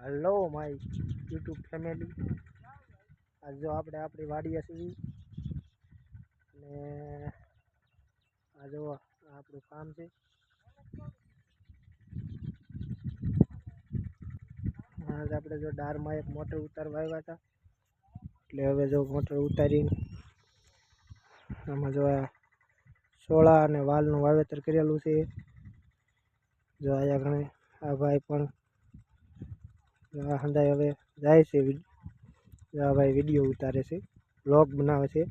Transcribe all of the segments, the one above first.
Hello my YouTube family આજ જો આપણે આપણી વાડીએ છીએ. અને આ જો આપણું ફાર્મ છે. આજ આપણે જો ડારમાં એક મોટર ઉતારવા આવ્યા હતા. એટલે હવે જો મોટર ઉતારીને આમાં જો આ સોળા અને વાલનું વાવેતર કરેલું છે. જો અહીંયા ઘણે આ ભાઈ પણ આ હંધાઈ હવે જાય છે ભાઈ વીડિયો ઉતારે છે બ્લોગ બનાવે છે.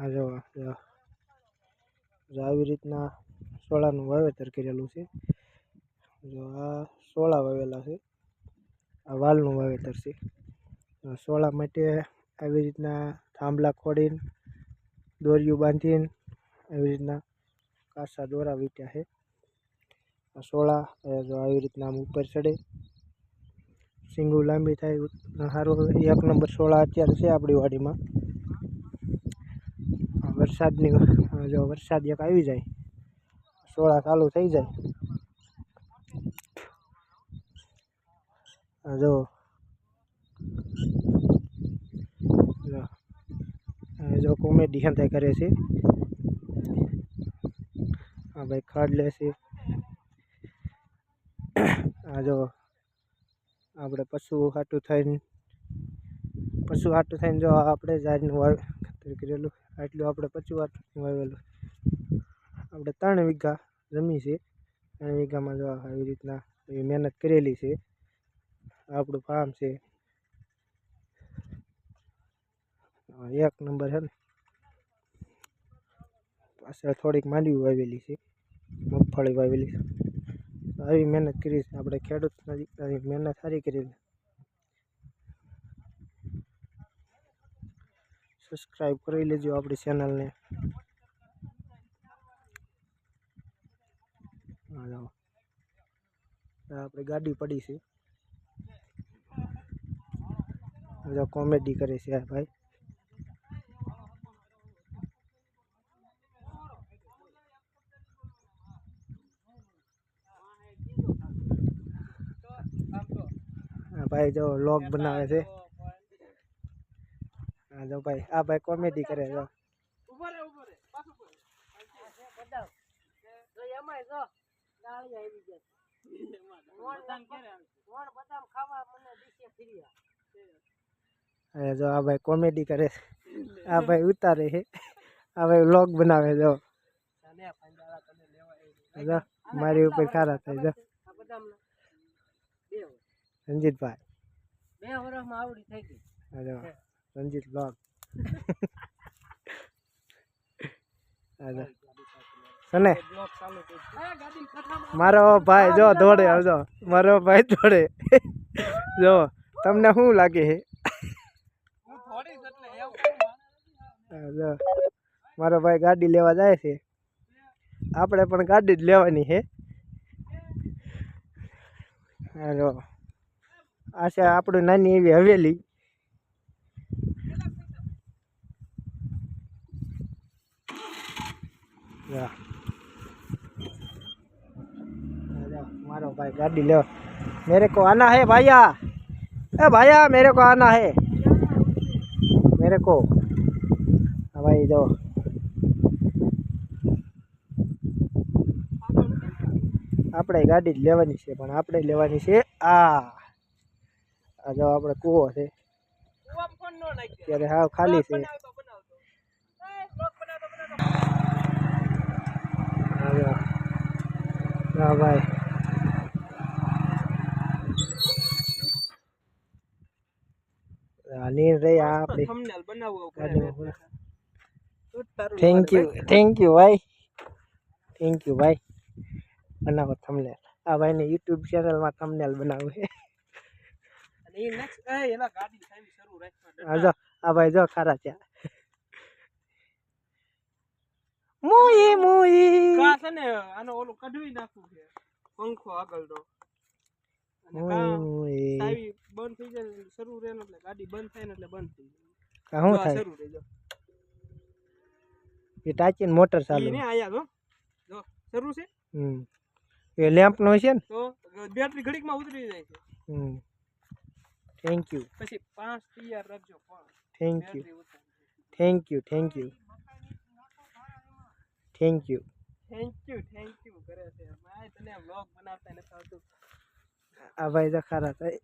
આ જો આવી રીતના સોળાનું વાવેતર કરેલું છે. જો આ સોળા વાવેલા છે, આ વાલનું વાવેતર છે. સોળા માટે આવી રીતના થાંભલા ખોડીને દોરિયું બાંધીને, આવી રીતના કાસા દોરા વીટ્યા છે. સોળા જો આવી રીતના આમ ઉપર ચડે. સિંગુ લાંબી થાય સારું એક નંબર સોળા અત્યારે છે આપણી વાડીમાં. વરસાદની જો વરસાદ એક આવી જાય. સોળા ચાલુ થઈ જાય. જો. જો કોમેડી હંતે કરે છે. હા ભાઈ ખાડ લે છે. આ જો આપણે પશુ હાટું થઈને, પશુ હાટું થઈને જો આપણે ઝાડનું વાવેતર કરેલું, આટલું આપણે પશુ હાટું વાવેલું. આપણે ત્રણ વીઘા જમી છે, ત્રણ વીઘામાં જો આવી રીતના એવી મહેનત કરેલી છે. આપણું ફાર્મ છે. એક નંબર છે ને, પાછળ થોડીક માંડવી વાવેલી છે, મગફળી વાવેલી છે. આવી મહેનત કરી છે. આપણે ખેડૂત આવી મહેનત સારી કરી સબસ્ક્રાઈબ કરી લેજો આપણી ચેનલને હા, જાઓ. આ આપણે ગાડી પડી છે. જો કોમેડી કરે છે આ ભાઈ આ ભાઈ જો લોગ બનાવે છે. હા જો ભાઈ આ ભાઈ કોમેડી કરે જો જો આ. ભાઈ કોમેડી કરે છે. આ ભાઈ ઉતારે છે. આ ભાઈ વ્લોગ બનાવે જો. જો મારી ઉપર ખારા થાય જો. રંજીતભાઈ. બે વર્ષમાં આવડી થઈ ગઈ. અરે રંજીત બ્લોગ અરે. સને મારો ભાઈ જો દોડે આવજો. મારો ભાઈ દોડે. જો તમને શું લાગે? છે મારો ભાઈ ગાડી લેવા જાય છે. આપણે પણ ગાડી જ લેવાની છે. જો આ છે આપણી નાની એવી હવેલી. મારો ભાઈ ગાડી લો મેરે કો આના હે ભાઈયા? એ ભાઈયા, મેરે કો આના હે? મેરે કો. ભાઈ જો. આપણે ગાડી જ લેવાની છે, પણ આપણે લેવાની છે આ. આ જો આપણે કૂવો છે કુવામાં ફોન ન નાખી ત્યારે હાવ ખાલી છે બનાવતો બનાવતો એ બ્લોક બનાવતો બનાવતો હા જો. હા ભાઈ આ નીર રે આ આપણી થંબનેલ બનાવવું ગાડીમાં તારું થેન્ક યુ થેન્ક યુ ભાઈ થેન્ક યુ ભાઈ બનાવો થંબનેલ આ ભાઈને યુટ્યુબ ચેનલમાં થંબનેલ બનાવવું છે જો આ ભાઈ જો ખારા છે. મોઈ મોઈ. કા છે ને આનો ઓલું કઢવી નાખવું છે પંખો આગળ નો અને કા મોઈ. ચાવી બંધ થઈ જાય ને શરૂ રહે ને એટલે ગાડી બંધ થાય ને એટલે બંધ થઈ જાય. કા શું જો આ થાય? શરૂ રહે જો એ ટાંકીને મોટર ઈ ચાલુ ને આયા જો. જો શરૂ છે? હમ. એ લેમ્પનો છે ને? તો બેટરી ઘડીકમાં ઉતરી જાય છે. હમ. થેન્ક યુ પછી પાંચ તૈયાર રાખજો thank you thank you thank you thank you thank you thank you કરે છે. માય તને વ્લોગ બનાવતા નથી આવતું. આ ભાઈ તો ખરા થાય.